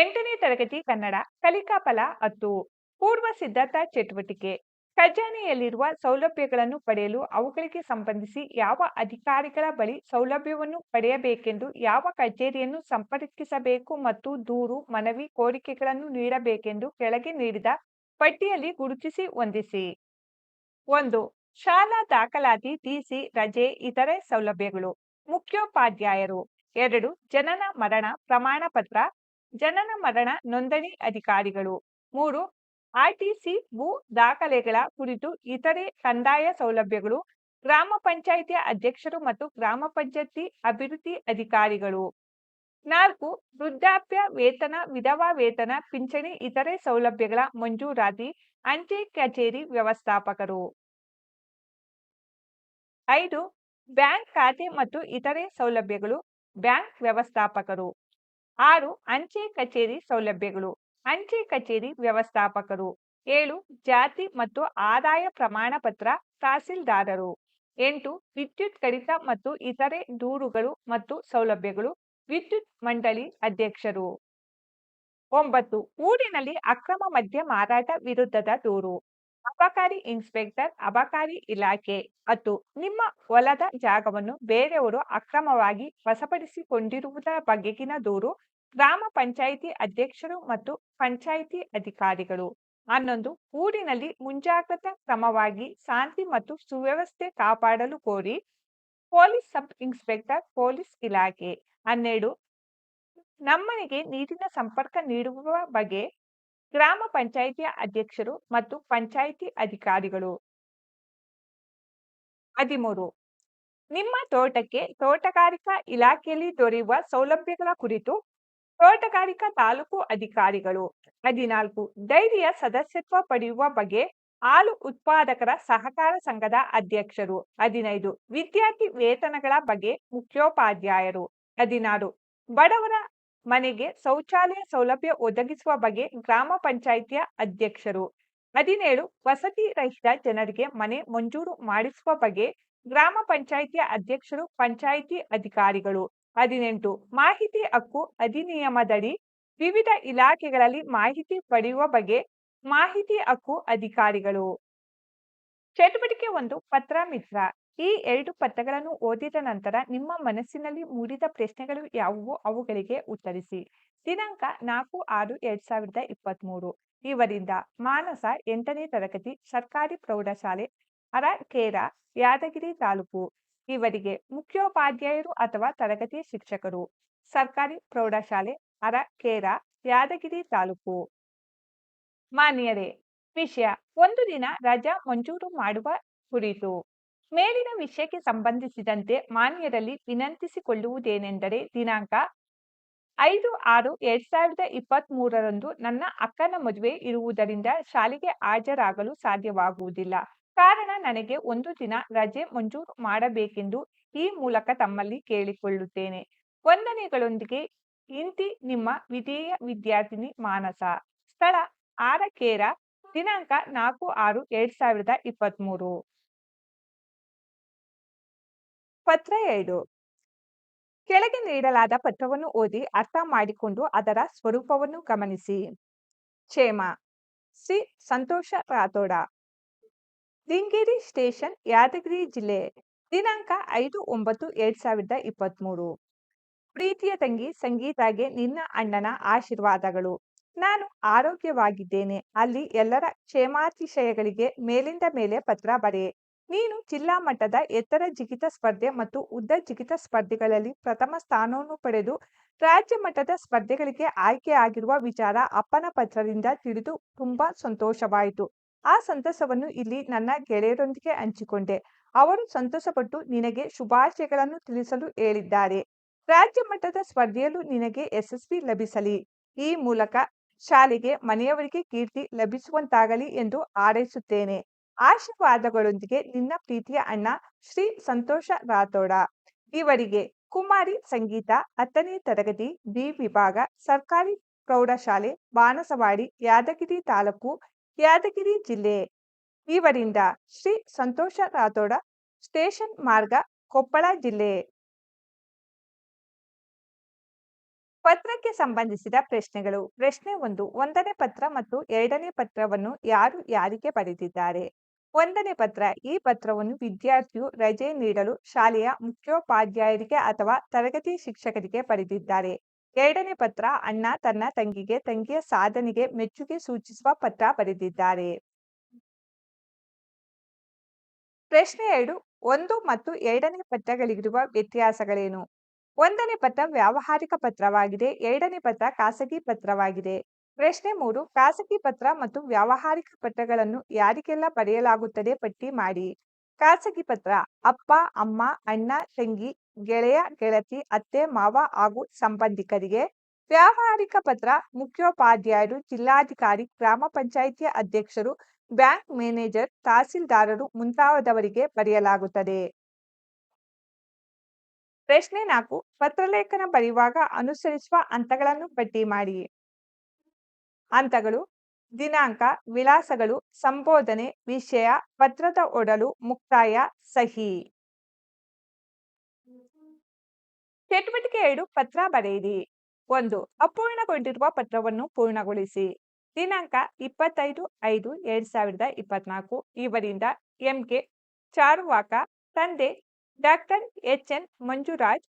ಎಂಟನೇ ತರಗತಿ ಕನ್ನಡ ಕಲಿಕಾ ಫಲ ಹತ್ತು, ಪೂರ್ವ ಸಿದ್ಧತಾ ಚಟುವಟಿಕೆ. ಖಜಾನೆಯಲ್ಲಿರುವ ಸೌಲಭ್ಯಗಳನ್ನು ಪಡೆಯಲು ಅವುಗಳಿಗೆ ಸಂಬಂಧಿಸಿ ಯಾವ ಅಧಿಕಾರಿಗಳ ಬಳಿ ಸೌಲಭ್ಯವನ್ನು ಪಡೆಯಬೇಕೆಂದು ಯಾವ ಕಚೇರಿಯನ್ನು ಸಂಪರ್ಕಿಸಬೇಕು ಮತ್ತು ದೂರು, ಮನವಿ, ಕೋರಿಕೆಗಳನ್ನು ನೀಡಬೇಕೆಂದು ಕೆಳಗೆ ನೀಡಿದ ಪಟ್ಟಿಯಲ್ಲಿ ಗುರುತಿಸಿ ಹೊಂದಿಸಿ. ಒಂದು, ಶಾಲಾ ದಾಖಲಾತಿ ಟಿಸಿ ರಜೆ, ಇತರೆ ಸೌಲಭ್ಯಗಳು. ಮುಖ್ಯೋಪಾಧ್ಯಾಯರು. ಎರಡು, ಜನನ ಮರಣ ಪ್ರಮಾಣ ಪತ್ರ ಜನನ ಮರಣ ನೋಂದಣಿ ಅಧಿಕಾರಿಗಳು. ಮೂರು, ಆರ್ಟಿಸಿ ಭೂ ದಾಖಲೆಗಳ ಕುರಿತು ಇತರೆ ಕಂದಾಯ ಸೌಲಭ್ಯಗಳು, ಗ್ರಾಮ ಪಂಚಾಯಿತಿಯ ಅಧ್ಯಕ್ಷರು ಮತ್ತು ಗ್ರಾಮ ಪಂಚಾಯತಿ ಅಭಿವೃದ್ಧಿ ಅಧಿಕಾರಿಗಳು. ನಾಲ್ಕು, ವೃದ್ಧಾಪ್ಯ ವೇತನ, ವಿಧವಾ ವೇತನ, ಪಿಂಚಣಿ, ಇತರೆ ಸೌಲಭ್ಯಗಳ ಮಂಜೂರಾತಿ, ಅಂಚೆ ಕಚೇರಿ ವ್ಯವಸ್ಥಾಪಕರು. ಐದು, ಬ್ಯಾಂಕ್ ಖಾತೆ ಮತ್ತು ಇತರೆ ಸೌಲಭ್ಯಗಳು, ಬ್ಯಾಂಕ್ ವ್ಯವಸ್ಥಾಪಕರು. ಆರು, ಅಂಚೆ ಕಚೇರಿ ಸೌಲಭ್ಯಗಳು, ಅಂಚೆ ಕಚೇರಿ ವ್ಯವಸ್ಥಾಪಕರು, ಏಳು, ಜಾತಿ ಮತ್ತು ಆದಾಯ ಪ್ರಮಾಣ ಪತ್ರ ತಹಸೀಲ್ದಾರರು, ಎಂಟು, ವಿದ್ಯುತ್ ಕಡಿತ ಮತ್ತು ಇತರೆ ದೂರುಗಳು ಮತ್ತು ಸೌಲಭ್ಯಗಳು, ವಿದ್ಯುತ್ ಮಂಡಳಿ ಅಧ್ಯಕ್ಷರು. ಒಂಬತ್ತು, ಊರಿನಲ್ಲಿ ಅಕ್ರಮ ಮದ್ಯ ಮಾರಾಟ ವಿರುದ್ಧದ ದೂರು, ಅಬಕಾರಿ ಇನ್ಸ್ಪೆಕ್ಟರ್, ಅಬಕಾರಿ ಇಲಾಖೆ. ಮತ್ತು ನಿಮ್ಮ ಹೊಲದ ಜಾಗವನ್ನು ಬೇರೆಯವರು ಅಕ್ರಮವಾಗಿ ವಶಪಡಿಸಿಕೊಂಡಿರುವುದರ ಬಗೆಗಿನ ದೂರು ಗ್ರಾಮ ಪಂಚಾಯಿತಿ ಅಧ್ಯಕ್ಷರು ಮತ್ತು ಪಂಚಾಯಿತಿ ಅಧಿಕಾರಿಗಳು. ಹನ್ನೊಂದು, ಊರಿನಲ್ಲಿ ಮುಂಜಾಗ್ರತಾ ಕ್ರಮವಾಗಿ ಶಾಂತಿ ಮತ್ತು ಸುವ್ಯವಸ್ಥೆ ಕಾಪಾಡಲು ಕೋರಿ ಪೊಲೀಸ್ ಸಬ್ ಇನ್ಸ್ಪೆಕ್ಟರ್, ಪೊಲೀಸ್ ಇಲಾಖೆ. ಹನ್ನೆರಡು, ನಮ್ಮನೆಗೆ ನೀರಿನ ಸಂಪರ್ಕ ನೀಡುವ ಬಗ್ಗೆ ಗ್ರಾಮ ಪಂಚಾಯಿತಿಯ ಅಧ್ಯಕ್ಷರು ಮತ್ತು ಪಂಚಾಯಿತಿ ಅಧಿಕಾರಿಗಳು. ಹದಿಮೂರು, ನಿಮ್ಮ ತೋಟಕ್ಕೆ ತೋಟಗಾರಿಕಾ ಇಲಾಖೆಯಲ್ಲಿ ದೊರೆಯುವ ಸೌಲಭ್ಯಗಳ ಕುರಿತು ತೋಟಗಾರಿಕಾ ತಾಲೂಕು ಅಧಿಕಾರಿಗಳು, ಹದಿನಾಲ್ಕು ಡೈರಿಯ ಸದಸ್ಯತ್ವ ಪಡೆಯುವ ಬಗ್ಗೆ ಹಾಲು ಉತ್ಪಾದಕರ ಸಹಕಾರ ಸಂಘದ ಅಧ್ಯಕ್ಷರು, ಹದಿನೈದು, ವಿದ್ಯಾರ್ಥಿ ವೇತನಗಳ ಬಗ್ಗೆ ಮುಖ್ಯೋಪಾಧ್ಯಾಯರು, ಹದಿನಾರು, ಬಡವರ ಮನೆಗೆ ಶೌಚಾಲಯ ಸೌಲಭ್ಯ ಒದಗಿಸುವ ಬಗ್ಗೆ ಗ್ರಾಮ ಪಂಚಾಯಿತಿಯ ಅಧ್ಯಕ್ಷರು, ಹದಿನೇಳು, ವಸತಿ ರಹಿತ ಜನರಿಗೆ ಮನೆ ಮಂಜೂರು ಮಾಡಿಸುವ ಬಗ್ಗೆ ಗ್ರಾಮ ಪಂಚಾಯಿತಿಯ ಅಧ್ಯಕ್ಷರು, ಪಂಚಾಯಿತಿ ಅಧಿಕಾರಿಗಳು. ಹದಿನೆಂಟು. ಮಾಹಿತಿ ಹಕ್ಕು ಅಧಿನಿಯಮದಡಿ ವಿವಿಧ ಇಲಾಖೆಗಳಲ್ಲಿ ಮಾಹಿತಿ ಪಡೆಯುವ ಬಗ್ಗೆ ಮಾಹಿತಿ ಹಕ್ಕು ಅಧಿಕಾರಿಗಳು. ಚಟುವಟಿಕೆ ಒಂದು, ಪತ್ರ ಮಿತ್ರ. ಈ ಎರಡು ಪತ್ರಗಳನ್ನು ಓದಿದ ನಂತರ ನಿಮ್ಮ ಮನಸ್ಸಿನಲ್ಲಿ ಮೂಡಿದ ಪ್ರಶ್ನೆಗಳು ಯಾವುವು? ಅವುಗಳಿಗೆ ಉತ್ತರಿಸಿ. ದಿನಾಂಕ ನಾಲ್ಕು ಆರು ಎರಡ್ ಸಾವಿರದ ಇಪ್ಪತ್ತ್ ಮೂರು ಇವರಿಂದ ಮಾನಸ ಎಂಟನೇ ತರಗತಿ ಸರ್ಕಾರಿ ಪ್ರೌಢಶಾಲೆ, ಅರಕೇರ, ಯಾದಗಿರಿ ತಾಲೂಕು. ಇವರಿಗೆ ಮುಖ್ಯೋಪಾಧ್ಯಾಯರು ಅಥವಾ ತರಗತಿ ಶಿಕ್ಷಕರು. ಸರ್ಕಾರಿ ಪ್ರೌಢಶಾಲೆ, ಅರಕೇರ, ಯಾದಗಿರಿ ತಾಲೂಕು. ಮಾನ್ಯರೇ, ವಿಷಯ ಒಂದು ದಿನ ರಜಾ ಮಂಜೂರು ಮಾಡುವ ಕುರಿತು. ಮೇಲಿನ ವಿಷಯಕ್ಕೆ ಸಂಬಂಧಿಸಿದಂತೆ ಮಾನ್ಯರಲ್ಲಿ ವಿನಂತಿಸಿಕೊಳ್ಳುವುದೇನೆಂದರೆ ದಿನಾಂಕ ಐದು ಆರು ಎರಡ್ ಸಾವಿರದ ಇಪ್ಪತ್ತ್ ಮೂರರಂದು ನನ್ನ ಅಕ್ಕನ ಮದುವೆ ಇರುವುದರಿಂದ ಶಾಲೆಗೆ ಹಾಜರಾಗಲು ಸಾಧ್ಯವಾಗುವುದಿಲ್ಲ. ಕಾರಣ ನನಗೆ ಒಂದು ದಿನ ರಜೆ ಮಂಜೂರು ಮಾಡಬೇಕೆಂದು ಈ ಮೂಲಕ ತಮ್ಮಲ್ಲಿ ಕೇಳಿಕೊಳ್ಳುತ್ತೇನೆ. ವಂದನೆಗಳೊಂದಿಗೆ ಇಂತಿ ನಿಮ್ಮ ವಿಧೇಯ ವಿದ್ಯಾರ್ಥಿನಿ ಮಾನಸ. ಸ್ಥಳ ಆರಕೇರ, ದಿನಾಂಕ ನಾಲ್ಕು ಆರು ಎರಡ್ ಸಾವಿರದ ಇಪ್ಪತ್ತ್ ಮೂರು ಪತ್ರ ಎರಡು. ಕೆಳಗೆ ನೀಡಲಾದ ಪತ್ರವನ್ನು ಓದಿ ಅರ್ಥ ಮಾಡಿಕೊಂಡು ಅದರ ಸ್ವರೂಪವನ್ನು ಗಮನಿಸಿ. ಕ್ಷೇಮ. ಸಿ. ಸಂತೋಷ ರಾಥೋಡ. ಲಿಂಗೇರಿ ಸ್ಟೇಷನ್, ಯಾದಗಿರಿ ಜಿಲ್ಲೆ, ದಿನಾಂಕ ಐದು ಒಂಬತ್ತು, ಎರಡ್ ಸಾವಿರದ ಇಪ್ಪತ್ತ್ ಮೂರು ಪ್ರೀತಿಯ ತಂಗಿ ಸಂಗೀತಾಗೆ ನಿನ್ನ ಅಣ್ಣನ ಆಶೀರ್ವಾದಗಳು. ನಾನು ಆರೋಗ್ಯವಾಗಿದ್ದೇನೆ. ಅಲ್ಲಿ ಎಲ್ಲರ ಕ್ಷೇಮಾತಿಶಯಗಳಿಗೆ ಮೇಲಿಂದ ಮೇಲೆ ಪತ್ರ ಬರೆ. ನೀನು ಜಿಲ್ಲಾ ಮಟ್ಟದ ಎತ್ತರ ಜಿಗಿತ ಸ್ಪರ್ಧೆ ಮತ್ತು ಉದ್ದ ಜಿಗಿತ ಸ್ಪರ್ಧೆಗಳಲ್ಲಿ ಪ್ರಥಮ ಸ್ಥಾನವನ್ನು ಪಡೆದು ರಾಜ್ಯ ಮಟ್ಟದ ಸ್ಪರ್ಧೆಗಳಿಗೆ ಆಯ್ಕೆ ಆಗಿರುವ ವಿಚಾರ ಅಪ್ಪನ ಪತ್ರದಿಂದ ತಿಳಿದು ತುಂಬಾ ಸಂತೋಷವಾಯಿತು. ಆ ಸಂತಸವನ್ನು ಇಲ್ಲಿ ನನ್ನ ಗೆಳೆಯರೊಂದಿಗೆ ಹಂಚಿಕೊಂಡೆ. ಅವರು ಸಂತೋಷಪಟ್ಟು ನಿನಗೆ ಶುಭಾಶಯಗಳನ್ನು ತಿಳಿಸಲು ಹೇಳಿದ್ದಾರೆ. ರಾಜ್ಯ ಮಟ್ಟದ ಸ್ಪರ್ಧೆಯಲ್ಲೂ ನಿನಗೆ ಯಶಸ್ವಿ ಲಭಿಸಲಿ. ಈ ಮೂಲಕ ಶಾಲೆಗೆ ಮನೆಯವರಿಗೆ ಕೀರ್ತಿ ಲಭಿಸುವಂತಾಗಲಿ ಎಂದು ಹಾರೈಸುತ್ತೇನೆ. ಆಶೀರ್ವಾದಗಳೊಂದಿಗೆ ನಿನ್ನ ಪ್ರೀತಿಯ ಅಣ್ಣ ಶ್ರೀ ಸಂತೋಷ ರಾಥೋಡ. ಇವರಿಗೆ ಕುಮಾರಿ ಸಂಗೀತ, ಹತ್ತನೇ ತರಗತಿ, ಬಿ ವಿಭಾಗ, ಸರ್ಕಾರಿ ಪ್ರೌಢಶಾಲೆ, ಬಾಣಸವಾಡಿ, ಯಾದಗಿರಿ ತಾಲೂಕು ಯಾದಗಿರಿ ಜಿಲ್ಲೆ ಇವರಿಂದ ಶ್ರೀ ಸಂತೋಷ ರಾಥೋಡ ಸ್ಟೇಷನ್ ಮಾರ್ಗ ಕೊಪ್ಪಳ ಜಿಲ್ಲೆ. ಪತ್ರಕ್ಕೆ ಸಂಬಂಧಿಸಿದ ಪ್ರಶ್ನೆಗಳು. ಪ್ರಶ್ನೆ ಒಂದು, ಒಂದನೇ ಪತ್ರ ಮತ್ತು ಎರಡನೇ ಪತ್ರವನ್ನು ಯಾರು ಯಾರಿಗೆ ಬರೆದಿದ್ದಾರೆ? ಒಂದನೇ ಪತ್ರ, ಈ ಪತ್ರವನ್ನು ವಿದ್ಯಾರ್ಥಿಯು ರಜೆ ನೀಡಲು ಶಾಲೆಯ ಮುಖ್ಯೋಪಾಧ್ಯಾಯರಿಗೆ ಅಥವಾ ತರಗತಿ ಶಿಕ್ಷಕರಿಗೆ ಬರೆದಿದ್ದಾರೆ. ಎರಡನೇ ಪತ್ರ ಅಣ್ಣ ತನ್ನ ತಂಗಿಗೆ, ತಂಗಿಯ ಸಾಧನೆಗೆ ಮೆಚ್ಚುಗೆ ಸೂಚಿಸುವ ಪತ್ರ ಬರೆದಿದ್ದಾರೆ. ಪ್ರಶ್ನೆ ಎರಡು, ಒಂದು ಮತ್ತು ಎರಡನೇ ಪತ್ರಗಳಿಗಿರುವ ವ್ಯತ್ಯಾಸಗಳೇನು? ಒಂದನೇ ಪತ್ರ ವ್ಯಾವಹಾರಿಕ ಪತ್ರವಾಗಿದೆ, ಎರಡನೇ ಪತ್ರ ಖಾಸಗಿ ಪತ್ರವಾಗಿದೆ. ಪ್ರಶ್ನೆ ಮೂರು, ಖಾಸಗಿ ಪತ್ರ ಮತ್ತು ವ್ಯಾವಹಾರಿಕ ಪತ್ರಗಳನ್ನು ಯಾರಿಗೆಲ್ಲ ಬರೆಯಲಾಗುತ್ತದೆ ಪಟ್ಟಿ ಮಾಡಿ? ಖಾಸಗಿ ಪತ್ರ ಅಪ್ಪ, ಅಮ್ಮ, ಅಣ್ಣ, ತಂಗಿ, ಗೆಳೆಯ, ಗೆಳತಿ, ಅತ್ತೆ, ಮಾವ ಹಾಗೂ ಸಂಬಂಧಿಕರಿಗೆ ವ್ಯಾವಹಾರಿಕ ಪತ್ರ ಮುಖ್ಯೋಪಾಧ್ಯಾಯರು, ಜಿಲ್ಲಾಧಿಕಾರಿ, ಗ್ರಾಮ ಪಂಚಾಯಿತಿ ಅಧ್ಯಕ್ಷರು, ಬ್ಯಾಂಕ್ ಮ್ಯಾನೇಜರ್, ತಹಸೀಲ್ದಾರರು ಮುಂತಾದವರಿಗೆ ಬರೆಯಲಾಗುತ್ತದೆ. ಪ್ರಶ್ನೆ ನಾಲ್ಕು, ಪತ್ರಲೇಖನ ಬರೆಯುವಾಗ ಅನುಸರಿಸುವ ಹಂತಗಳನ್ನು ಪಟ್ಟಿ ಮಾಡಿ. ಹಂತಗಳು ದಿನಾಂಕ, ವಿಳಾಸಗಳು, ಸಂಬೋಧನೆ, ವಿಷಯ, ಪತ್ರದ ಒಡಲು, ಮುಕ್ತಾಯ, ಸಹಿ. ಚಟುವಟಿಕೆ ಎರಡು, ಪತ್ರ ಬರೆಯಿರಿ. ಒಂದು, ಅಪೂರ್ಣಗೊಂಡಿರುವ ಪತ್ರವನ್ನು ಪೂರ್ಣಗೊಳಿಸಿ. ದಿನಾಂಕ, ಇಪ್ಪತ್ತೈದು, ಐದು, ಎರಡ್ ಸಾವಿರದ ಇಪ್ಪತ್ನಾಲ್ಕು. ಇವರಿಂದ ಎಂಕೆ ಚಾರುವಾಕ, ತಂದೆ, doctor H N Manjuraj,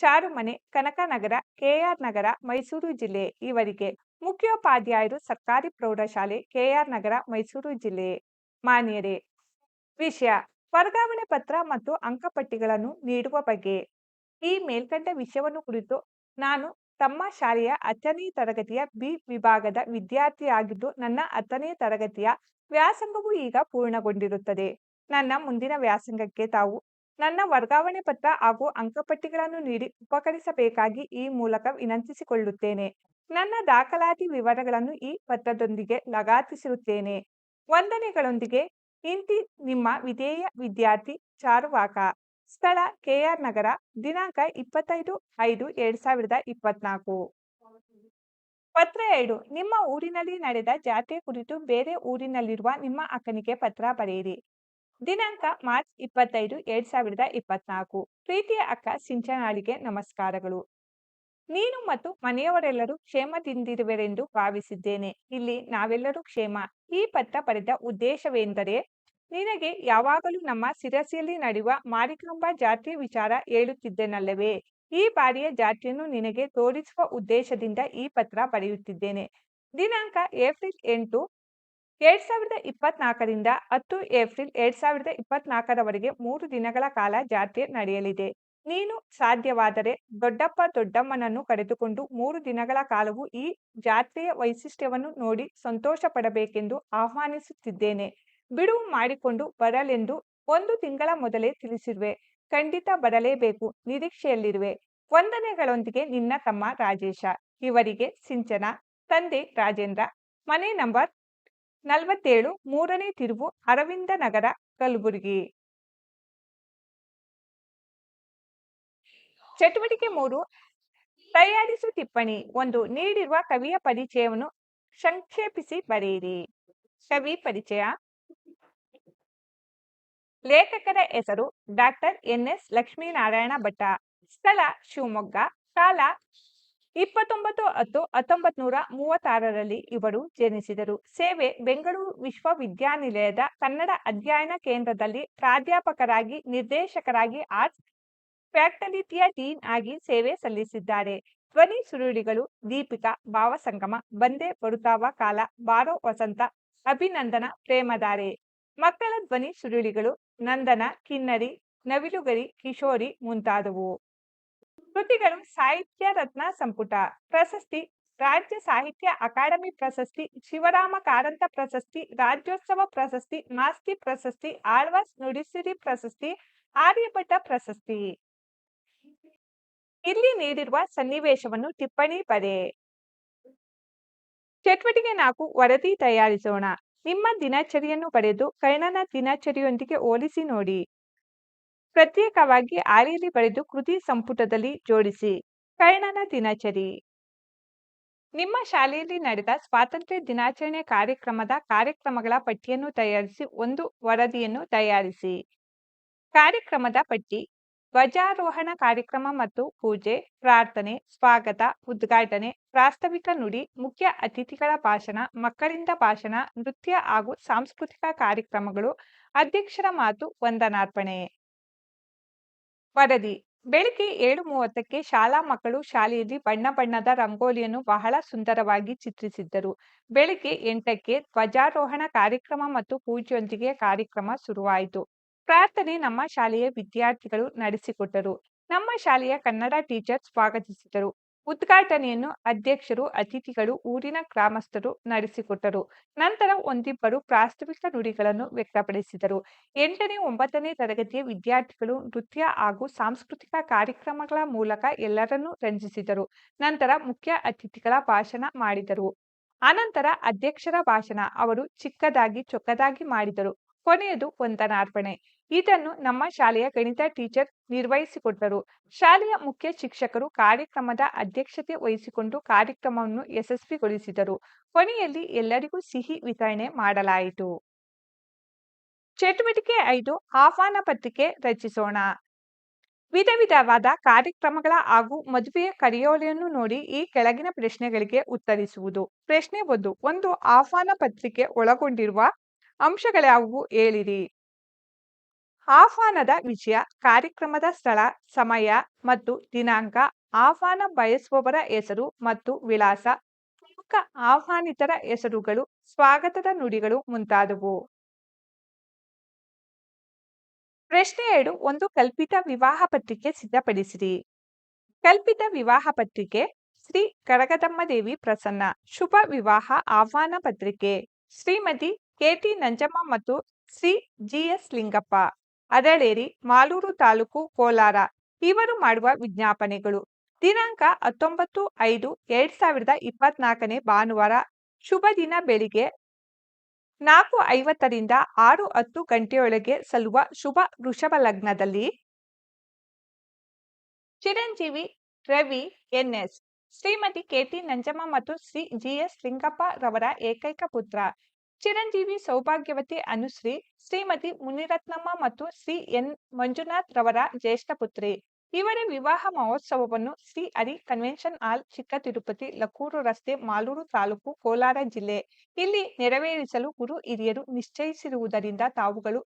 Charumane, Kanakanagar KR Nagar, Mysuru ಜಿಲ್ಲೆ. ಇವರಿಗೆ ಮುಖ್ಯೋಪಾಧ್ಯಾಯರು ಸರ್ಕಾರಿ ಪ್ರೌಢಶಾಲೆ, ಕೆಆರ್ ನಗರ, ಮೈಸೂರು ಜಿಲ್ಲೆ ಮಾನ್ಯರೇ. ವಿಷಯ, ವರ್ಗಾವಣೆ ಪತ್ರ ಮತ್ತು ಅಂಕಪಟ್ಟಿಗಳನ್ನು ನೀಡುವ ಬಗ್ಗೆ. ಈ ಮೇಲ್ಕಂಡ ವಿಷಯವನ್ನು ಕುರಿತು ನಾನು ತಮ್ಮ ಶಾಲೆಯ ಹತ್ತನೇ ತರಗತಿಯ ಬಿ ವಿಭಾಗದ ವಿದ್ಯಾರ್ಥಿಯಾಗಿದ್ದು ನನ್ನ ಹತ್ತನೇ ತರಗತಿಯ ವ್ಯಾಸಂಗವು ಈಗ ಪೂರ್ಣಗೊಂಡಿರುತ್ತದೆ. ನನ್ನ ಮುಂದಿನ ವ್ಯಾಸಂಗಕ್ಕೆ ತಾವು ನನ್ನ ವರ್ಗಾವಣೆ ಪತ್ರ ಹಾಗೂ ಅಂಕಪಟ್ಟಿಗಳನ್ನು ನೀಡಿ ಉಪಕರಿಸಬೇಕಾಗಿ ಈ ಮೂಲಕ ವಿನಂತಿಸಿಕೊಳ್ಳುತ್ತೇನೆ. ನನ್ನ ದಾಖಲಾತಿ ವಿವರಗಳನ್ನು ಈ ಪತ್ರದೊಂದಿಗೆ ಲಗಾತಿಸಿರುತ್ತೇನೆ. ವಂದನೆಗಳೊಂದಿಗೆ, ಇಂತಿ ನಿಮ್ಮ ವಿಧೇಯ ವಿದ್ಯಾರ್ಥಿ ಚಾರುವಾಕ. ಸ್ಥಳ, ಕೆಆರ್ ನಗರ, ದಿನಾಂಕ ಇಪ್ಪತ್ತೈದು ಐದು ಎರಡ್ ಸಾವಿರದ ಇಪ್ಪತ್ನಾಲ್ಕು. ಪತ್ರ ಎರಡು, ನಿಮ್ಮ ಊರಿನಲ್ಲಿ ನಡೆದ ಜಾತ್ರೆ ಕುರಿತು ಬೇರೆ ಊರಿನಲ್ಲಿರುವ ನಿಮ್ಮ ಅಕ್ಕನಿಗೆ ಪತ್ರ ಬರೆಯಿರಿ. ದಿನಾಂಕ ಮಾರ್ಚ್ ಇಪ್ಪತ್ತೈದು ಎರಡ್ ಸಾವಿರದ ಇಪ್ಪತ್ನಾಲ್ಕು. ಪ್ರೀತಿಯ ಅಕ್ಕ ಸಿಂಚನಾಳಿಗೆ ನಮಸ್ಕಾರಗಳು. ನೀನು ಮತ್ತು ಮನೆಯವರೆಲ್ಲರೂ ಕ್ಷೇಮದಿಂದಿರುವೆರೆಂದು ಭಾವಿಸಿದ್ದೇನೆ. ಇಲ್ಲಿ ನಾವೆಲ್ಲರೂ ಕ್ಷೇಮ. ಈ ಪತ್ರ ಬರೆದ ಉದ್ದೇಶವೆಂದರೆ, ನಿನಗೆ ಯಾವಾಗಲೂ ನಮ್ಮ ಶಿರಸಿಯಲ್ಲಿ ನಡೆಯುವ ಮಾರಿಕಾಂಬ ಜಾತ್ರೆ ವಿಚಾರ ಹೇಳುತ್ತಿದ್ದೇನಲ್ಲವೇ? ಈ ಬಾರಿಯ ಜಾತ್ರೆಯನ್ನು ನಿನಗೆ ತೋರಿಸುವ ಉದ್ದೇಶದಿಂದ ಈ ಪತ್ರ ಬರೆಯುತ್ತಿದ್ದೇನೆ. ದಿನಾಂಕ ಏಪ್ರಿಲ್ ಎಂಟು, ಎರಡ್ ಸಾವಿರದ ಇಪ್ಪತ್ನಾಲ್ಕರಿಂದ ಹತ್ತು ಏಪ್ರಿಲ್ ಎರಡ್ ಸಾವಿರದ ಇಪ್ಪತ್ನಾಲ್ಕರವರೆಗೆ ಮೂರು ದಿನಗಳ ಕಾಲ ಜಾತ್ರೆ ನಡೆಯಲಿದೆ. ನೀನು ಸಾಧ್ಯವಾದರೆ ದೊಡ್ಡಪ್ಪ ದೊಡ್ಡಮ್ಮನನ್ನು ಕರೆದುಕೊಂಡು ಮೂರು ದಿನಗಳ ಕಾಲವು ಈ ಜಾತ್ರೆಯ ವೈಶಿಷ್ಟ್ಯವನ್ನು ನೋಡಿ ಸಂತೋಷ ಪಡಬೇಕೆಂದು ಆಹ್ವಾನಿಸುತ್ತಿದ್ದೇನೆ. ಬಿಡುವು ಮಾಡಿಕೊಂಡು ಬರಲೆಂದು ಒಂದು ತಿಂಗಳ ಮೊದಲೇ ತಿಳಿಸಿರುವೆ. ಖಂಡಿತ ಬರಲೇಬೇಕು. ನಿರೀಕ್ಷೆಯಲ್ಲಿರುವೆ. ವಂದನೆಗಳೊಂದಿಗೆ ನಿನ್ನ ತಮ್ಮ ರಾಜೇಶ. ಇವರಿಗೆ ಸಿಂಚನ. ತಂದೆ ರಾಜೇಂದ್ರ. ಮನೆ ನಂಬರ್ ನಲವತ್ತೇಳು, ಮೂರನೇ ತಿರುವು ಅರವಿಂದ ನಗರ ಕಲಬುರಗಿ. ಚಟುವಟಿಕೆ ಮೂರು, ತಯಾರಿಸು ಟಿಪ್ಪಣಿ. ಒಂದು, ನೀಡಿರುವ ಕವಿಯ ಪರಿಚಯವನ್ನು ಸಂಕ್ಷೇಪಿಸಿ ಬರೆಯಿರಿ. ಕವಿ ಪರಿಚಯ. ಲೇಖಕರ ಹೆಸರು doctor N S Lakshminarayana Bhatta ಸ್ಥಳ ಶಿವಮೊಗ್ಗ. ಕಾಲ ಇಪ್ಪತ್ತೊಂಬತ್ತು ಹತ್ತು ಹತ್ತೊಂಬತ್ ನೂರ ಮೂವತ್ತಾರರಲ್ಲಿ ಇವರು ಜನಿಸಿದರು. ಸೇವೆ ಬೆಂಗಳೂರು ವಿಶ್ವವಿದ್ಯಾನಿಲಯದ ಕನ್ನಡ ಅಧ್ಯಯನ ಕೇಂದ್ರದಲ್ಲಿ ಪ್ರಾಧ್ಯಾಪಕರಾಗಿ ನಿರ್ದೇಶಕರಾಗಿ ಆರ್ಟ್ಸ್ ಫ್ಯಾಕಲ್ಟಿಯ ಡೀನ್ ಆಗಿ ಸೇವೆ ಸಲ್ಲಿಸಿದ್ದಾರೆ. ಧ್ವನಿ ಸುರುಳಿಗಳು, ದೀಪಿಕಾ, ಭಾವಸಂಗಮ, ಬಂದೆ ಬರುತ್ತಾವ ಕಾಲ, ಬಾರೋ ವಸಂತ, ಅಭಿನಂದನ ಪ್ರೇಮದಾರೆ ಮಕ್ಕಳ ಧ್ವನಿ ಸುರುಳಿಗಳು, ನಂದನ, ಕಿನ್ನರಿ, ನವಿಲುಗರಿ, ಕಿಶೋರಿ ಮುಂತಾದವು. ಕೃತಿಗಳು ಸಾಹಿತ್ಯ ರತ್ನ ಸಂಪುಟ, ಪ್ರಶಸ್ತಿ, ರಾಜ್ಯ ಸಾಹಿತ್ಯ ಅಕಾಡೆಮಿ ಪ್ರಶಸ್ತಿ, ಶಿವರಾಮ ಕಾರಂತ ಪ್ರಶಸ್ತಿ, ರಾಜ್ಯೋತ್ಸವ ಪ್ರಶಸ್ತಿ, ಮಾಸ್ತಿ ಪ್ರಶಸ್ತಿ, ಆಳ್ವಾಸ್ ನುಡಿಸಿರಿ ಪ್ರಶಸ್ತಿ, ಆರ್ಯಭಟ ಪ್ರಶಸ್ತಿ. ಇಲ್ಲಿ ನೀಡಿರುವ ಸನ್ನಿವೇಶವನ್ನು ಟಿಪ್ಪಣಿ ಪದೆ ಚಟುವಟಿಕೆ ನಾಲ್ಕು, ವರದಿ ತಯಾರಿಸೋಣ. ನಿಮ್ಮ ದಿನಚರಿಯನ್ನು ಪಡೆದು ಕರ್ಣನ ದಿನಚರಿಯೊಂದಿಗೆ ಹೋಲಿಸಿ ನೋಡಿ. ಪ್ರತ್ಯೇಕವಾಗಿ ಆರಿಯಲ್ಲಿ ಬರೆದು ಕೃತಿ ಸಂಪುಟದಲ್ಲಿ ಜೋಡಿಸಿ. ಕರ್ಣನ ದಿನಚರಿ. ನಿಮ್ಮ ಶಾಲೆಯಲ್ಲಿ ನಡೆದ ಸ್ವಾತಂತ್ರ್ಯ ದಿನಾಚರಣೆ ಕಾರ್ಯಕ್ರಮದ ಕಾರ್ಯಕ್ರಮಗಳ ಪಟ್ಟಿಯನ್ನು ತಯಾರಿಸಿ ಒಂದು ವರದಿಯನ್ನು ತಯಾರಿಸಿ. ಕಾರ್ಯಕ್ರಮದ ಪಟ್ಟಿ ಧ್ವಜಾರೋಹಣ ಕಾರ್ಯಕ್ರಮ ಮತ್ತು ಪೂಜೆ, ಪ್ರಾರ್ಥನೆ, ಸ್ವಾಗತ, ಉದ್ಘಾಟನೆ, ಪ್ರಾಸ್ತಾವಿಕ ನುಡಿ, ಮುಖ್ಯ ಅತಿಥಿಗಳ ಭಾಷಣ, ಮಕ್ಕಳಿಂದ ಭಾಷಣ, ನೃತ್ಯ ಹಾಗೂ ಸಾಂಸ್ಕೃತಿಕ ಕಾರ್ಯಕ್ರಮಗಳು. ಅಧ್ಯಕ್ಷರ ಮಾತು ವಂದನಾರ್ಪಣೆ. ವರದಿ. ಬೆಳಿಗ್ಗೆ ಏಳು ಮೂವತ್ತಕ್ಕೆ ಶಾಲಾ ಮಕ್ಕಳು ಶಾಲೆಯಲ್ಲಿ ಬಣ್ಣ ಬಣ್ಣದ ರಂಗೋಲಿಯನ್ನು ಬಹಳ ಸುಂದರವಾಗಿ ಚಿತ್ರಿಸಿದ್ದರು. ಬೆಳಿಗ್ಗೆ ಎಂಟಕ್ಕೆ ಧ್ವಜಾರೋಹಣ ಕಾರ್ಯಕ್ರಮ ಮತ್ತು ಪೂಜೆಯೊಂದಿಗೆ ಕಾರ್ಯಕ್ರಮ ಶುರುವಾಯಿತು. ಪ್ರಾರ್ಥನೆ ನಮ್ಮ ಶಾಲೆಯ ವಿದ್ಯಾರ್ಥಿಗಳು ನಡೆಸಿಕೊಟ್ಟರು. ನಮ್ಮ ಶಾಲೆಯ ಕನ್ನಡ ಟೀಚರ್ ಸ್ವಾಗತಿಸಿದರು. ಉದ್ಘಾಟನೆಯನ್ನು ಅಧ್ಯಕ್ಷರು, ಅತಿಥಿಗಳು, ಊರಿನ ಗ್ರಾಮಸ್ಥರು ನಡೆಸಿಕೊಟ್ಟರು. ನಂತರ ಒಂದಿಬ್ಬರು ಪ್ರಾಸ್ತಾವಿಕ ನುಡಿಗಳನ್ನು ವ್ಯಕ್ತಪಡಿಸಿದರು. ಎಂಟನೇ, ಒಂಬತ್ತನೇ ತರಗತಿಯ ವಿದ್ಯಾರ್ಥಿಗಳು ನೃತ್ಯ ಹಾಗೂ ಸಾಂಸ್ಕೃತಿಕ ಕಾರ್ಯಕ್ರಮಗಳ ಮೂಲಕ ಎಲ್ಲರನ್ನೂ ರಂಜಿಸಿದರು. ನಂತರ ಮುಖ್ಯ ಅತಿಥಿಗಳ ಭಾಷಣ ಮಾಡಿದರು. ಅನಂತರ ಅಧ್ಯಕ್ಷರ ಭಾಷಣ. ಅವರು ಚಿಕ್ಕದಾಗಿ ಚೊಕ್ಕದಾಗಿ ಮಾಡಿದರು. ಕೊನೆಯದು ವಂದನಾರ್ಪಣೆ ಇದನ್ನು ನಮ್ಮ ಶಾಲೆಯ ಗಣಿತ ಟೀಚರ್ ನಿರ್ವಹಿಸಿಕೊಟ್ಟರು. ಶಾಲೆಯ ಮುಖ್ಯ ಶಿಕ್ಷಕರು ಕಾರ್ಯಕ್ರಮದ ಅಧ್ಯಕ್ಷತೆ ವಹಿಸಿಕೊಂಡು ಕಾರ್ಯಕ್ರಮವನ್ನು ಯಶಸ್ವಿಗೊಳಿಸಿದರು. ಕೊನೆಯಲ್ಲಿ ಎಲ್ಲರಿಗೂ ಸಿಹಿ ವಿತರಣೆ ಮಾಡಲಾಯಿತು. ಚಟುವಟಿಕೆ ಐದು, ಆಹ್ವಾನ ಪತ್ರಿಕೆ ರಚಿಸೋಣ. ವಿಧ ವಿಧವಾದ ಕಾರ್ಯಕ್ರಮಗಳ ಹಾಗೂ ಮದುವೆಯ ಕರೆಯೋಲೆಯನ್ನು ನೋಡಿ ಈ ಕೆಳಗಿನ ಪ್ರಶ್ನೆಗಳಿಗೆ ಉತ್ತರಿಸುವುದು. ಪ್ರಶ್ನೆ ಒಂದು ಒಂದು ಆಹ್ವಾನ ಪತ್ರಿಕೆ ಒಳಗೊಂಡಿರುವ ಅಂಶಗಳ್ಯಾವುವು ಹೇಳಿರಿ. ಆಹ್ವಾನದ ವಿಷಯ ಕಾರ್ಯಕ್ರಮದ ಸ್ಥಳ, ಸಮಯ ಮತ್ತು ದಿನಾಂಕ, ಆಹ್ವಾನ ಬಯಸುವವರ ಹೆಸರು ಮತ್ತು ವಿಳಾಸ, ಪ್ರಮುಖ ಆಹ್ವಾನಿತರ ಹೆಸರುಗಳು, ಸ್ವಾಗತದ ನುಡಿಗಳು ಮುಂತಾದವು. ಪ್ರಶ್ನೆ ಎರಡು, ಒಂದು ಕಲ್ಪಿತ ವಿವಾಹ ಪತ್ರಿಕೆ ಸಿದ್ಧಪಡಿಸಿರಿ. ಕಲ್ಪಿತ ವಿವಾಹ ಪತ್ರಿಕೆ, ಶ್ರೀ ಕರಗದಮ್ಮದೇವಿ ಪ್ರಸನ್ನ, ಶುಭ ವಿವಾಹ ಆಹ್ವಾನ ಪತ್ರಿಕೆ, ಶ್ರೀಮತಿ ಕೆಟಿ ನಂಜಮ್ಮ ಮತ್ತು ಸಿ. ಜಿಎಸ್ ಲಿಂಗಪ್ಪ ಅದಳೇರಿ ಮಾಲೂರು ತಾಲೂಕು, ಕೋಲಾರ. ಇವರು ಮಾಡುವ ವಿಜ್ಞಾಪನೆಗಳು. ದಿನಾಂಕ ಹತ್ತೊಂಬತ್ತು ಐದು ಎರಡ್ ಸಾವಿರದ ಇಪ್ಪತ್ನಾಲ್ಕನೇ ಭಾನುವಾರ, ಶುಭ ದಿನ ಬೆಳಿಗ್ಗೆ ನಾಲ್ಕು ಐವತ್ತರಿಂದ ಆರು ಹತ್ತು ಗಂಟೆಯೊಳಗೆ ಸಲ್ಲುವ ಶುಭ ವೃಷಭ ಲಗ್ನದಲ್ಲಿ. ಚಿರಂಜೀವಿ, ರವಿ ಎನ್ಎಸ್ ಶ್ರೀಮತಿ ಕೆಟಿ ನಂಜಮ್ಮ ಮತ್ತು ಶ್ರೀ ಜಿಎಸ್ ಲಿಂಗಪ್ಪ ರವರ ಏಕೈಕ ಪುತ್ರ. ಚಿರಂಜೀವಿ ಸೌಭಾಗ್ಯವತಿ ಅನುಶ್ರೀ, ಶ್ರೀಮತಿ ಮುನಿರತ್ನಮ್ಮ ಮತ್ತು ಸಿ ಎನ್. ಮಂಜುನಾಥ್ ರವರ ಜ್ಯೇಷ್ಠ ಪುತ್ರಿ. ಇವರ ವಿವಾಹ ಮಹೋತ್ಸವವನ್ನು ಶ್ರೀ ಹರಿ ಕನ್ವೆನ್ಷನ್ ಹಾಲ್, ಚಿಕ್ಕ ತಿರುಪತಿ, ಲಕ್ಕೂರು ರಸ್ತೆ, ಮಾಲೂರು ತಾಲೂಕು, ಕೋಲಾರ ಜಿಲ್ಲೆ. ಇಲ್ಲಿ ನೆರವೇರಿಸಲು ಗುರು ಹಿರಿಯರು ನಿಶ್ಚಯಿಸಿರುವುದರಿಂದ ತಾವುಗಳು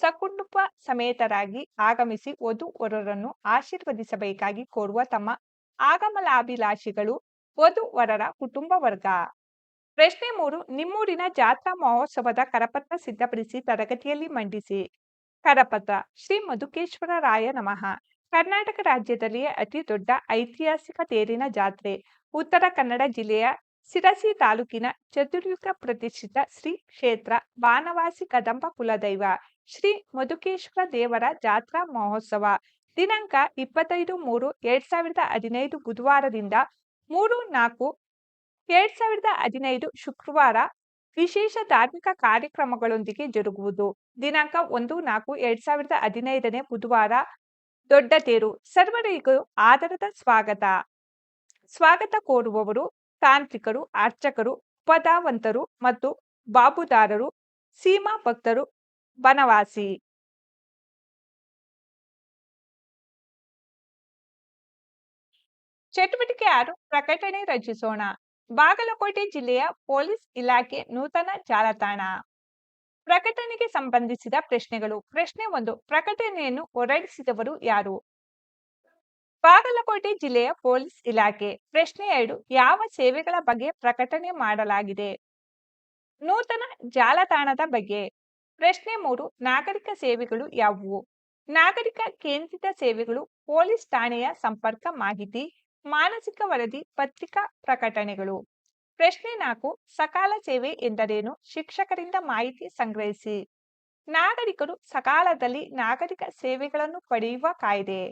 ಸಕುಟುಂಬ ಸಮೇತರಾಗಿ ಆಗಮಿಸಿ ವಧು ವರರನ್ನು ಆಶೀರ್ವದಿಸಬೇಕಾಗಿ ಕೋರುವ ತಮ್ಮ ಆಗಮಲಾಭಿಲಾಷಿಗಳು ವಧು ವರರ ಕುಟುಂಬ ವರ್ಗ. ಪ್ರಶ್ನೆ ಮೂರು, ನಿಮ್ಮೂರಿನ ಜಾತ್ರಾ ಮಹೋತ್ಸವದ ಕರಪತ್ರ ಸಿದ್ಧಪಡಿಸಿ ತರಗತಿಯಲ್ಲಿ ಮಂಡಿಸಿ. ಕರಪತ್ರ, ಶ್ರೀ ಮಧುಕೇಶ್ವರ ರಾಯ ನಮಃ. ಕರ್ನಾಟಕ ರಾಜ್ಯದಲ್ಲಿಯೇ ಅತಿ ದೊಡ್ಡ ಐತಿಹಾಸಿಕ ತೇರಿನ ಜಾತ್ರೆ. ಉತ್ತರ ಕನ್ನಡ ಜಿಲ್ಲೆಯ ಸಿರಸಿ ತಾಲೂಕಿನ ಚತುರ್ಯುಗ ಪ್ರತಿಷ್ಠಿತ ಶ್ರೀ ಕ್ಷೇತ್ರ ಬಾನವಾಸಿ ಕದಂಬ ಕುಲದೈವ ಶ್ರೀ ಮಧುಕೇಶ್ವರ ದೇವರ ಜಾತ್ರಾ ಮಹೋತ್ಸವ. ದಿನಾಂಕ ಇಪ್ಪತ್ತೈದು ಮೂರು, ಎರಡ್ ಸಾವಿರದ ಹದಿನೈದು ಬುಧವಾರದಿಂದ ಮೂರು ನಾಲ್ಕು ಎರಡ್ ಸಾವಿರದ ಹದಿನೈದು ಶುಕ್ರವಾರ ವಿಶೇಷ ಧಾರ್ಮಿಕ ಕಾರ್ಯಕ್ರಮಗಳೊಂದಿಗೆ ಜರುಗುವುದು. ದಿನಾಂಕ ಒಂದು ನಾಲ್ಕು ಎರಡ್ ಸಾವಿರದ ಹದಿನೈದನೇ ಬುಧವಾರ. ದೊಡ್ಡ ತೇರು. ಸರ್ವರಿಗೂ ಆದರದ ಸ್ವಾಗತ. ಸ್ವಾಗತ ಕೋರುವವರು ತಾಂತ್ರಿಕರು, ಅರ್ಚಕರು, ಪದಾವಂತರು ಮತ್ತು ಬಾಬುದಾರರು, ಸೀಮಾ ಭಕ್ತರು, ಬನವಾಸಿ. ಚಟುವಟಿಕೆ ಆರು, ಪ್ರಕಟಣೆ ರಚಿಸೋಣ. ಬಾಗಲಕೋಟೆ ಜಿಲ್ಲೆಯ ಪೊಲೀಸ್ ಇಲಾಖೆ ನೂತನ ಜಾಲತಾಣ. ಪ್ರಕಟಣೆಗೆ ಸಂಬಂಧಿಸಿದ ಪ್ರಶ್ನೆಗಳು. ಪ್ರಶ್ನೆ ಒಂದು, ಪ್ರಕಟಣೆಯನ್ನು ಹೊರಡಿಸಿದವರು ಯಾರು? ಬಾಗಲಕೋಟೆ ಜಿಲ್ಲೆಯ ಪೊಲೀಸ್ ಇಲಾಖೆ. ಪ್ರಶ್ನೆ ಎರಡು, ಯಾವ ಸೇವೆಗಳ ಬಗ್ಗೆ ಪ್ರಕಟಣೆ ಮಾಡಲಾಗಿದೆ? ನೂತನ ಜಾಲತಾಣದ ಬಗ್ಗೆ. ಪ್ರಶ್ನೆ ಮೂರು, ನಾಗರಿಕ ಸೇವೆಗಳು ಯಾವುವು? ನಾಗರಿಕ ಕೇಂದ್ರಿತ ಸೇವೆಗಳು ಪೊಲೀಸ್ ಠಾಣೆಯ ಸಂಪರ್ಕ ಮಾಹಿತಿ. ಮಾನಸಿಕ ವರದಿ, ಪತ್ರಿಕಾ ಪ್ರಕಟಣೆಗಳು. ಪ್ರಶ್ನೆ ನಾಲ್ಕು, ಸಕಾಲ ಸೇವೆ ಎಂದರೇನು? ಶಿಕ್ಷಕರಿಂದ ಮಾಹಿತಿ ಸಂಗ್ರಹಿಸಿ. ನಾಗರಿಕರು ಸಕಾಲದಲ್ಲಿ ನಾಗರಿಕ ಸೇವೆಗಳನ್ನು ಪಡೆಯುವ ಕಾಯ್ದೆ.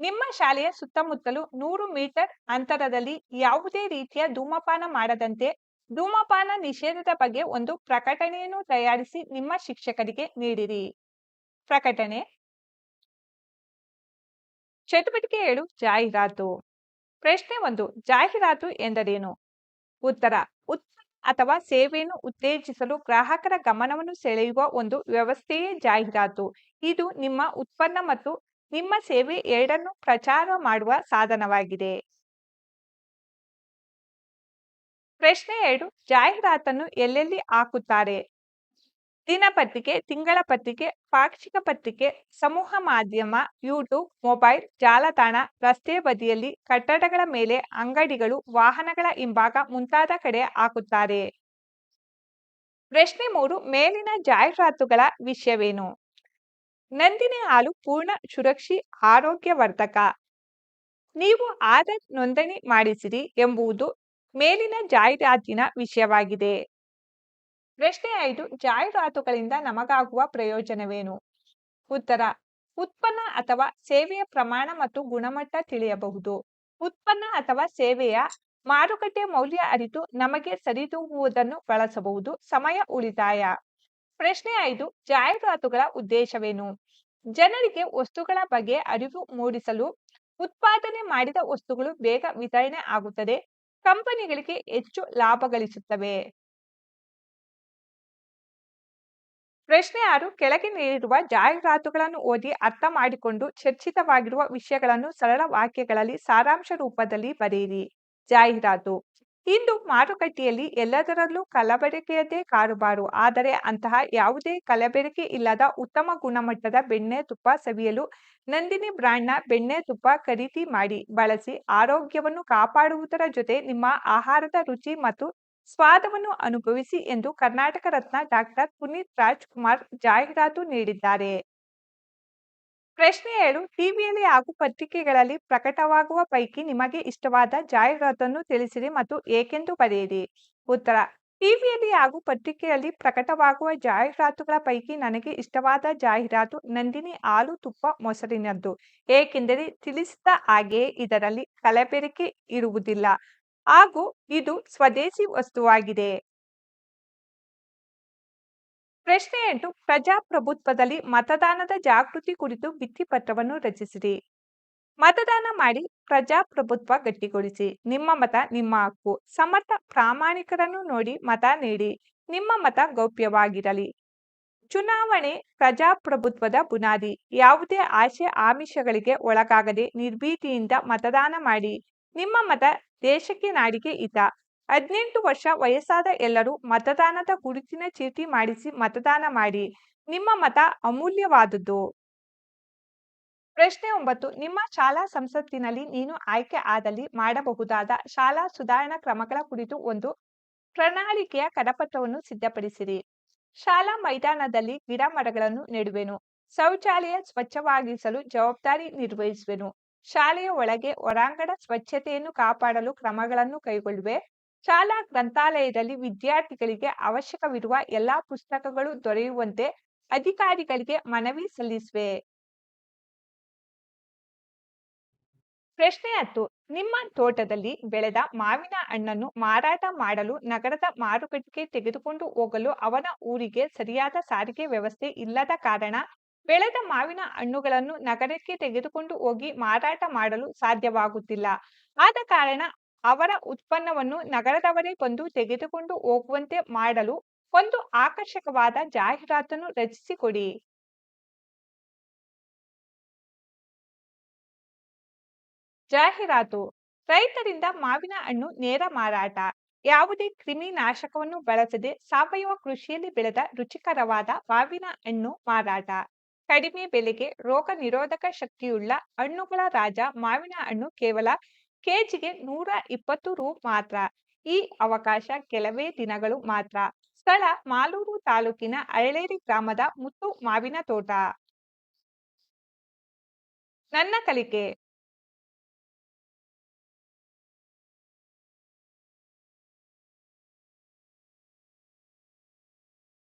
ನಿಮ್ಮ ಶಾಲೆಯ ಸುತ್ತಮುತ್ತಲು ನೂರು ಮೀಟರ್ ಅಂತರದಲ್ಲಿ ಯಾವುದೇ ರೀತಿಯ ಧೂಮಪಾನ ಮಾಡದಂತೆ ಧೂಮಪಾನ ನಿಷೇಧದ ಬಗ್ಗೆ ಒಂದು ಪ್ರಕಟಣೆಯನ್ನು ತಯಾರಿಸಿ ನಿಮ್ಮ ಶಿಕ್ಷಕರಿಗೆ ನೀಡಿರಿ. ಪ್ರಕಟಣೆ ಚಟುವಟಿಕೆ ಏಳು ಜಾಹೀರಾತು. ಪ್ರಶ್ನೆ ಒಂದು, ಜಾಹೀರಾತು ಎಂದರೇನು? ಉತ್ತರ ಉತ್ಪನ್ನ ಅಥವಾ ಸೇವೆಯನ್ನು ಉತ್ತೇಜಿಸಲು ಗ್ರಾಹಕರ ಗಮನವನ್ನು ಸೆಳೆಯುವ ಒಂದು ವ್ಯವಸ್ಥೆಯೇ ಜಾಹೀರಾತು. ಇದು ನಿಮ್ಮ ಉತ್ಪನ್ನ ಮತ್ತು ನಿಮ್ಮ ಸೇವೆ ಎರಡನ್ನು ಪ್ರಚಾರ ಮಾಡುವ ಸಾಧನವಾಗಿದೆ. ಪ್ರಶ್ನೆ ಎರಡು, ಜಾಹೀರಾತನ್ನು ಎಲ್ಲೆಲ್ಲಿ ಹಾಕುತ್ತಾರೆ? ದಿನಪತ್ರಿಕೆ ತಿಂಗಳ ಪತ್ರಿಕೆ, ಪಾಕ್ಷಿಕ ಪತ್ರಿಕೆ, ಸಮೂಹ ಮಾಧ್ಯಮ ಯೂಟ್ಯೂಬ್ ಮೊಬೈಲ್ ಜಾಲತಾಣ, ರಸ್ತೆ ಬದಿಯಲ್ಲಿ ಕಟ್ಟಡಗಳ ಮೇಲೆ ಅಂಗಡಿಗಳು, ವಾಹನಗಳ ಹಿಂಭಾಗ ಮುಂತಾದ ಕಡೆ ಹಾಕುತ್ತಾರೆ. ಪ್ರಶ್ನೆ ಮೂರು, ಮೇಲಿನ ಜಾಹೀರಾತುಗಳ ವಿಷಯವೇನು? ನಂದಿನಿ ಹಾಲು ಪೂರ್ಣ ಸುರಕ್ಷಿ, ಆರೋಗ್ಯವರ್ಧಕ. ನೀವು ಆಧಾರ್ ನೋಂದಣಿ ಮಾಡಿಸಿರಿ ಎಂಬುದು ಮೇಲಿನ ಜಾಹೀರಾತಿನ ವಿಷಯವಾಗಿದೆ. ಪ್ರಶ್ನೆ ಐದು, ಜಾಹೀರಾತುಗಳಿಂದ ನಮಗಾಗುವ ಪ್ರಯೋಜನವೇನು? ಉತ್ತರ, ಉತ್ಪನ್ನ ಅಥವಾ ಸೇವೆಯ ಪ್ರಮಾಣ ಮತ್ತು ಗುಣಮಟ್ಟ ತಿಳಿಯಬಹುದು. ಉತ್ಪನ್ನ ಅಥವಾ ಸೇವೆಯ ಮಾರುಕಟ್ಟೆ ಮೌಲ್ಯ ಅರಿತು ನಮಗೆ ಸರಿದೂಗುವುದನ್ನು ಬಳಸಬಹುದು. ಸಮಯ ಉಳಿತಾಯ. ಪ್ರಶ್ನೆ ಐದು, ಜಾಹೀರಾತುಗಳ ಉದ್ದೇಶವೇನು? ಜನರಿಗೆ ವಸ್ತುಗಳ ಬಗ್ಗೆ ಅರಿವು ಮೂಡಿಸಲು ಉತ್ಪಾದನೆ ಮಾಡಿದ ವಸ್ತುಗಳು ಬೇಗ ವಿತರಣೆ ಆಗುತ್ತದೆ. ಕಂಪನಿಗಳಿಗೆ ಹೆಚ್ಚು ಲಾಭ ಗಳಿಸುತ್ತವೆ. ಪ್ರಶ್ನೆ ಆರು ಕೆಳಗೆ ನೀಡಿರುವ ಜಾಹೀರಾತುಗಳನ್ನು ಓದಿ ಅರ್ಥ ಮಾಡಿಕೊಂಡು ಚರ್ಚಿತವಾಗಿರುವ ವಿಷಯಗಳನ್ನು ಸರಳ ವಾಕ್ಯಗಳಲ್ಲಿ ಸಾರಾಂಶ ರೂಪದಲ್ಲಿ ಬರೆಯಿರಿ. ಜಾಹೀರಾತು. ಇಂದು ಮಾರುಕಟ್ಟೆಯಲ್ಲಿ ಎಲ್ಲದರಲ್ಲೂ ಕಲಬೆರಕೆಯದೇ ಕಾರುಬಾರು. ಆದರೆ ಅಂತಹ ಯಾವುದೇ ಕಲಬೆರಕೆ ಇಲ್ಲದ ಉತ್ತಮ ಗುಣಮಟ್ಟದ ಬೆಣ್ಣೆ ತುಪ್ಪ ಸವಿಯಲು ನಂದಿನಿ ಬ್ರಾಂಡ್ನ ಬೆಣ್ಣೆ ತುಪ್ಪ ಖರೀದಿ ಮಾಡಿ. ಬಳಸಿ ಆರೋಗ್ಯವನ್ನು ಕಾಪಾಡುವುದರ ಜೊತೆ ನಿಮ್ಮ ಆಹಾರದ ರುಚಿ ಮತ್ತು ಸ್ವಾದವನ್ನು ಅನುಭವಿಸಿ ಎಂದು ಕರ್ನಾಟಕ ರತ್ನ ಡಾಕ್ಟರ್ ಪುನೀತ್ ರಾಜ್‌ಕುಮಾರ್ ಜಾಹೀರಾತು ನೀಡಿದ್ದಾರೆ. ಪ್ರಶ್ನೆ ಏಳು ಟಿವಿಯಲ್ಲಿ ಹಾಗೂ ಪತ್ರಿಕೆಗಳಲ್ಲಿ ಪ್ರಕಟವಾಗುವ ಪೈಕಿ ನಿಮಗೆ ಇಷ್ಟವಾದ ಜಾಹೀರಾತನ್ನು ತಿಳಿಸಿರಿ ಮತ್ತು ಏಕೆಂದು ಬರೆಯಿರಿ. ಉತ್ತರ, ಟಿವಿಯಲ್ಲಿ ಹಾಗೂ ಪತ್ರಿಕೆಯಲ್ಲಿ ಪ್ರಕಟವಾಗುವ ಜಾಹೀರಾತುಗಳ ಪೈಕಿ ನನಗೆ ಇಷ್ಟವಾದ ಜಾಹೀರಾತು ನಂದಿನಿ ಹಾಲು ತುಪ್ಪ ಮೊಸರಿನದ್ದು. ಏಕೆಂದರೆ ತಿಳಿಸಿದ ಹಾಗೆಯೇ ಇದರಲ್ಲಿ ಕಲಬೆರಕೆ ಇರುವುದಿಲ್ಲ. ಹಾಗೂ ಇದು ಸ್ವದೇಶಿ ವಸ್ತುವಾಗಿದೆ. ಪ್ರಶ್ನೆ ಎಂಟು ಪ್ರಜಾಪ್ರಭುತ್ವದಲ್ಲಿ ಮತದಾನದ ಜಾಗೃತಿ ಕುರಿತು ಭಿತ್ತಿಪತ್ರವನ್ನು ರಚಿಸಿರಿ. ಮತದಾನ ಮಾಡಿ ಪ್ರಜಾಪ್ರಭುತ್ವ ಗಟ್ಟಿಗೊಳಿಸಿ. ನಿಮ್ಮ ಮತ ನಿಮ್ಮ ಹಕ್ಕು. ಸಮರ್ಥ ಪ್ರಾಮಾಣಿಕರನ್ನು ನೋಡಿ ಮತ ನೀಡಿ. ನಿಮ್ಮ ಮತ ಗೌಪ್ಯವಾಗಿರಲಿ. ಚುನಾವಣೆ ಪ್ರಜಾಪ್ರಭುತ್ವದ ಬುನಾದಿ. ಯಾವುದೇ ಆಶೆ ಆಮಿಷಗಳಿಗೆ ಒಳಗಾಗದೆ ನಿರ್ಭೀತಿಯಿಂದ ಮತದಾನ ಮಾಡಿ. ನಿಮ್ಮ ಮತ ದೇಶಕ್ಕೆ ನಾಡಿಗೆ ಹಿತ ಹದಿನೆಂಟು ವರ್ಷ ವಯಸ್ಸಾದ ಎಲ್ಲರೂ ಮತದಾನದ ಗುರುತಿನ ಚೀಟಿ ಮಾಡಿಸಿ ಮತದಾನ ಮಾಡಿ. ನಿಮ್ಮ ಮತ ಅಮೂಲ್ಯವಾದದ್ದು ಪ್ರಶ್ನೆ ಒಂಬತ್ತು. ನಿಮ್ಮ ಶಾಲಾ ಸಂಸತ್ತಿನಲ್ಲಿ ನೀನು ಆಯ್ಕೆ ಆದಲ್ಲಿ ಮಾಡಬಹುದಾದ ಶಾಲಾ ಸುಧಾರಣಾ ಕ್ರಮಗಳ ಕುರಿತು ಒಂದು ಪ್ರಣಾಳಿಕೆಯ ಕರಪತ್ರವನ್ನು ಸಿದ್ಧಪಡಿಸಿರಿ. ಶಾಲಾ ಮೈದಾನದಲ್ಲಿ ಗಿಡ ಮರಗಳನ್ನು ನೆಡುವೆನು. ಶೌಚಾಲಯ ಸ್ವಚ್ಛವಾಗಿಸಲು ಜವಾಬ್ದಾರಿ ನಿರ್ವಹಿಸುವೆನು. ಶಾಲೆಯ ಒಳಗೆ ಹೊರಾಂಗಣ ಸ್ವಚ್ಛತೆಯನ್ನು ಕಾಪಾಡಲು ಕ್ರಮಗಳನ್ನು ಕೈಗೊಳ್ಳುವೆ. ಶಾಲಾ ಗ್ರಂಥಾಲಯದಲ್ಲಿ ವಿದ್ಯಾರ್ಥಿಗಳಿಗೆ ಅವಶ್ಯಕವಿರುವ ಎಲ್ಲಾ ಪುಸ್ತಕಗಳು ದೊರೆಯುವಂತೆ ಅಧಿಕಾರಿಗಳಿಗೆ ಮನವಿ ಸಲ್ಲಿಸುವೆ. ಪ್ರಶ್ನೆ ಹತ್ತು. ನಿಮ್ಮ ತೋಟದಲ್ಲಿ ಬೆಳೆದ ಮಾವಿನ ಹಣ್ಣನ್ನು ಮಾರಾಟ ಮಾಡಲು ನಗರದ ಮಾರುಕಟ್ಟೆಗೆ ತೆಗೆದುಕೊಂಡು ಹೋಗಲು ಅವನ ಊರಿಗೆ ಸರಿಯಾದ ಸಾರಿಗೆ ವ್ಯವಸ್ಥೆ ಇಲ್ಲದ ಕಾರಣ ಬೆಳೆದ ಮಾವಿನ ಹಣ್ಣುಗಳನ್ನು ನಗರಕ್ಕೆ ತೆಗೆದುಕೊಂಡು ಹೋಗಿ ಮಾರಾಟ ಮಾಡಲು ಸಾಧ್ಯವಾಗುತ್ತಿಲ್ಲ. ಆದ ಕಾರಣ ಅವರ ಉತ್ಪನ್ನವನ್ನು ನಗರದವರೇ ಬಂದು ತೆಗೆದುಕೊಂಡು ಹೋಗುವಂತೆ ಮಾಡಲು ಒಂದು ಆಕರ್ಷಕವಾದ ಜಾಹೀರಾತನ್ನು ರಚಿಸಿಕೊಡಿ. ಜಾಹೀರಾತು, ರೈತರಿಂದ ಮಾವಿನ ಹಣ್ಣು ನೇರ ಮಾರಾಟ, ಯಾವುದೇ ಕ್ರಿಮಿನಾಶಕವನ್ನು ಬಳಸದೆ ಸಾವಯವ ಕೃಷಿಯಲ್ಲಿ ಬೆಳೆದ ರುಚಿಕರವಾದ ಮಾವಿನ ಹಣ್ಣು ಮಾರಾಟ. ಕಡಿಮೆ ಬೆಲೆಗೆ ರೋಗ ನಿರೋಧಕ ಶಕ್ತಿಯುಳ್ಳ ಹಣ್ಣುಗಳ ರಾಜ ಮಾವಿನ ಹಣ್ಣು ಕೇವಲ ಕೆಜಿಗೆ ನೂರ ಇಪ್ಪತ್ತು ರು ಮಾತ್ರ. ಈ ಅವಕಾಶ ಕೆಲವೇ ದಿನಗಳು ಮಾತ್ರ. ಸ್ಥಳ ಮಾಲೂರು ತಾಲೂಕಿನ ಅಳೇರಿ ಗ್ರಾಮದ ಮುತ್ತು ಮಾವಿನ ತೋಟ. ನನ್ನ ಕಲಿಕೆ.